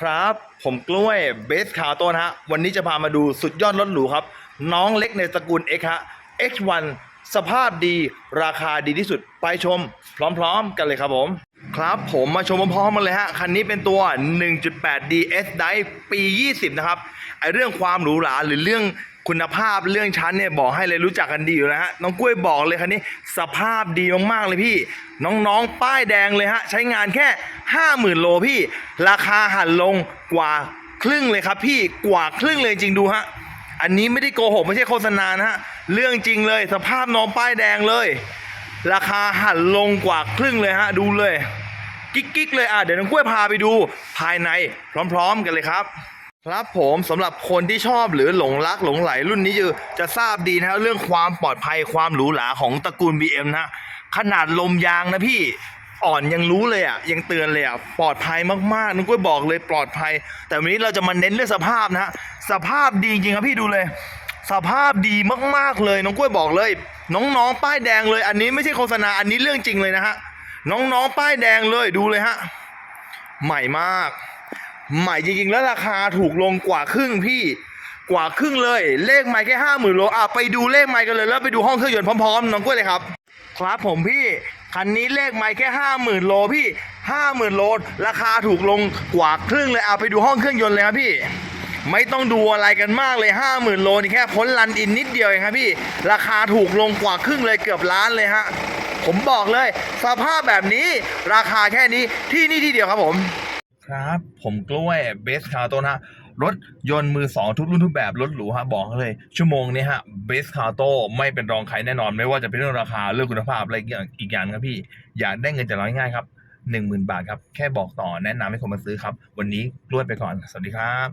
ครับ ผมกล้วยเบสขาโต้นะฮะ วันนี้จะพามาดูสุดยอดรถหรูครับ น้องเล็กในตระกูล X ฮะ X1 สภาพดีราคาดีที่สุดไปชม พร้อมๆ กันเลยครับผม ครับผมมาชมพร้อมๆกันเลยฮะ คันนี้เป็นตัว 1.8 DS Drive ปี 20 นะครับ ไอเรื่องความหรูหราหรือเรื่อง คุณภาพเรื่องชั้นเนี่ยบอกให้เลยรู้จักกันดีอยู่แล้วฮะน้องกล้วยบอกเลยคันนี้สภาพดีมากๆเลยพี่ น้องๆป้ายแดงเลยฮะใช้งานแค่ 50,000 โลพี่ ราคาหันลงกว่าครึ่งเลยครับพี่กว่าครึ่งเลยจริงดูฮะอันนี้ไม่ได้โกหกไม่ใช่โฆษณานะฮะเรื่องจริงเลยสภาพน้องป้ายแดงเลย ราคาหันลงกว่าครึ่งเลยฮะดูเลย กิ๊กๆเลยอะเดี๋ยวน้องกล้วยพาไปดูภายในพร้อม ๆ กันเลยครับ ครับผมสำหรับคนที่ชอบหรือหลงรักหลงไหลรุ่นนี้จะจะทราบดีนะฮะเรื่องความปลอดภัยความหรูหราของตระกูล BM นะขนาดลมยางนะพี่อ่อนยังรู้เลยอะยังเตือนเลยอะปลอดภัยมากๆน้องกล้วยบอกเลยปลอดภัย แต่วันนี้เราจะมาเน้นเรื่องสภาพนะฮะสภาพดีจริงครับพี่ดูเลย สภาพดีมากๆเลยน้องกล้วยบอกเลย น้องๆป้ายแดงเลย อันนี้ไม่ใช่โฆษณาอันนี้เรื่องจริงเลยนะฮะน้องๆป้ายแดงเลยดูเลยฮะใหม่มาก ใหม่จริงๆ แล้วราคาถูกลงกว่าครึ่งพี่กว่าครึ่งเลย เลขไม่แค่ห้าหมื่นโลอะไปดูเลขไม่กันเลย แล้วไปดูห้องเครื่องยนต์พร้อมๆน้องกล้วยเลยครับ ครับผมพี่คันนี้เลขไม่แค่ห้าหมื่นโลพี่ห้าหมื่นโลราคาถูกลงกว่าครึ่งเลยอะไปดูห้องเครื่องยนต์เลยครับพี่ ไม่ต้องดูอะไรกันมากเลยห้าหมื่นโลนี่แค่พ้นลันอินนิดเดียวเองครับพี่ ราคาถูกลงกว่าครึ่งเลยเกือบล้านเลยฮะผมบอกเลย สภาพแบบนี้ราคาแค่นี้ที่นี่ที่เดียวครับผม ครับ ผมกล้วยเบสคาร์โตนะฮะรถยนต์มือสองทุกรุ่นทุกแบบรถหรูฮะบอกเลย ชั่วโมงนี้ฮะเบสคาร์โตไม่เป็นรองใครแน่นอน ไม่ว่าจะเป็นเรื่องราคาเรื่องคุณภาพอะไรอีกอย่างกอย่างครับพี่ อยากได้เงินจากเราง่ายครับหนึ่งหมื่นบาทครับ แค่บอกต่อแนะนำให้คนมาซื้อครับ วันนี้กล้วยไปก่อน สวัสดีครับ